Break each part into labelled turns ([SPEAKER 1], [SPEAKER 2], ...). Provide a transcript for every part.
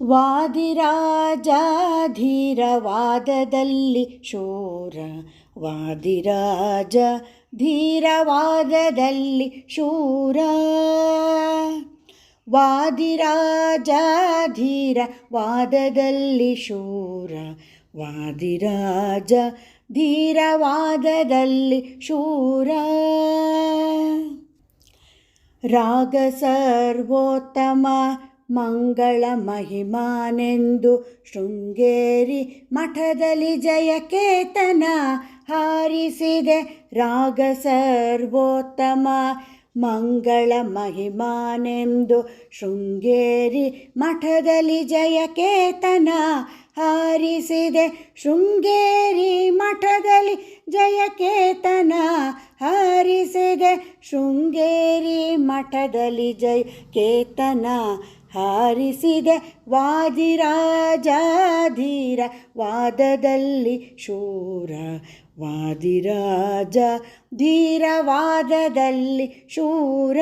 [SPEAKER 1] ವಾದಿರಾಜ ಧೀರವಾದದಲ್ಲಿ ಶೂರ ವಾದಿರಾಜ ಧೀರವಾದದಲ್ಲಿ ಶೂರ ವಾದಿರಾಜ ಧೀರವಾದದಲ್ಲಿ ಶೂರ ವಾದಿರಾಜ ಧೀರವಾದದಲ್ಲಿ ಶೂರ ರಾಗ ಸರ್ವೋತ್ತಮ ಮಂಗಳ ಮಹಿಮಾನೆಂದು ಶೃಂಗೇರಿ ಮಠದಲ್ಲಿ ಜಯಕೇತನ ಹಾರಿಸಿದೆ ರಾಗ ಸರ್ವೋತ್ತಮ. ಮಂಗಳ ಮಹಿಮಾನೆಂದು ಶೃಂಗೇರಿ ಮಠದಲ್ಲಿ ಜಯಕೇತನ ಹಾರಿಸಿದೆ ಶೃಂಗೇರಿ ಮಠದಲ್ಲಿ ಜಯಕೇತನ ಮಠದಲ್ಲಿ ಜೈ ಕೇತನ. ಹಾರಿಸಿದೆ ವಾದಿರಾಜ ಧೀರ ವಾದದಲ್ಲಿ ಶೂರ. ವಾದಿರಾಜ ಧೀರವಾದದಲ್ಲಿ ಶೂರ.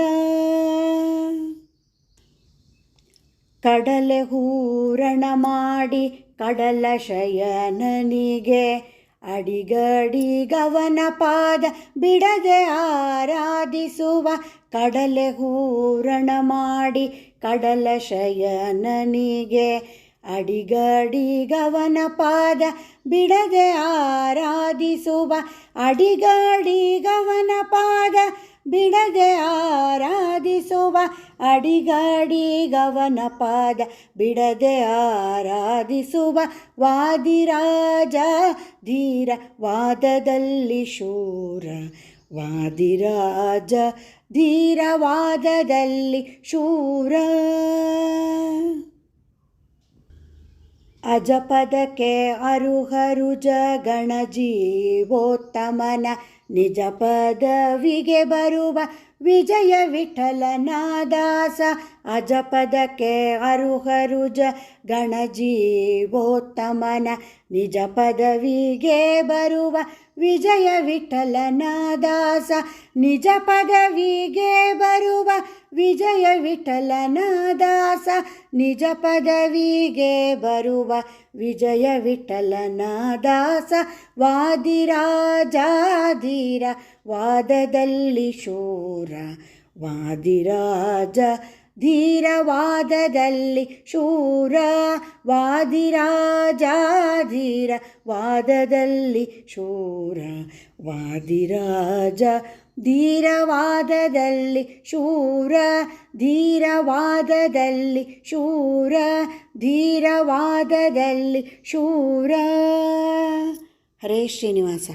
[SPEAKER 1] ಕಡಲೆ ಹೂರಣ ಮಾಡಿ, ಕಡಲ ಶಯನನಿಗೆ ಅಡಿಗಡಿಗವನ ಪಾದ ಬಿಡದೆ ಆರಾಧಿಸುವ ಕಡಲೆ ಹೂರಣ ಮಾಡಿ ಕಡಲ ಶಯನನಿಗೆ ಅಡಿಗಡಿಗವನ ಪಾದ ಬಿಡದೆ ಆರಾಧಿಸುವ ಅಡಿಗಡಿಗವನ ಪಾದ ಬಿಡದೆ ಆರಾಧಿಸುವ ಅಡಿಗಡಿಗವನ ಪಾದ ಬಿಡದೆ ಆರಾಧಿಸುವ ವಾದಿರಾಜ ಧೀರ ವಾದದಲ್ಲಿ ಶೂರ, ವಾದಿರಾಜ ಧೀರವಾದದಲ್ಲಿ ಶೂರ. ಅಜಪದಕ್ಕೆ ಅರುಹರುಜ ಗಣಜೀವೋತ್ತಮನ ನಿಜ ಪದವಿಗೆ ಬರುವ ವಿಜಯ ವಿಠಲನಾದಾಸ. ಅಜಪದಕ್ಕೆ ಅರುಹರುಜ ಗಣಜೀವೋತ್ತಮನ ನಿಜ ಪದವಿಗೆ ಬರುವ ವಿಜಯ ವಿಠಲನಾದಾಸ. ನಿಜ ಪದವಿಗೆ ಬರುವ ವಿಜಯ ವಿಠಲನಾದಾಸ ನಿಜ ಪದವಿಗೆ ಬರುವ ವಿಜಯ ವಿಠಲನಾದಾಸ ವಾದಿರಾಜಾಧೀರ ವಾದದಲ್ಲಿ ಶೋರ ವಾದಿರಾಜ ಧೀರವಾದದಲ್ಲಿ ಶೂರ ವಾದಿರಾಜಾಧೀರ ವಾದದಲ್ಲಿ ಶೂರ ವಾದಿರಾಜ ಧೀರವಾದದಲ್ಲಿ ಶೂರ ಧೀರವಾದದಲ್ಲಿ ಶೂರ ಧೀರವಾದದಲ್ಲಿ ಶೂರ. ಹರೇ ಶ್ರೀನಿವಾಸ.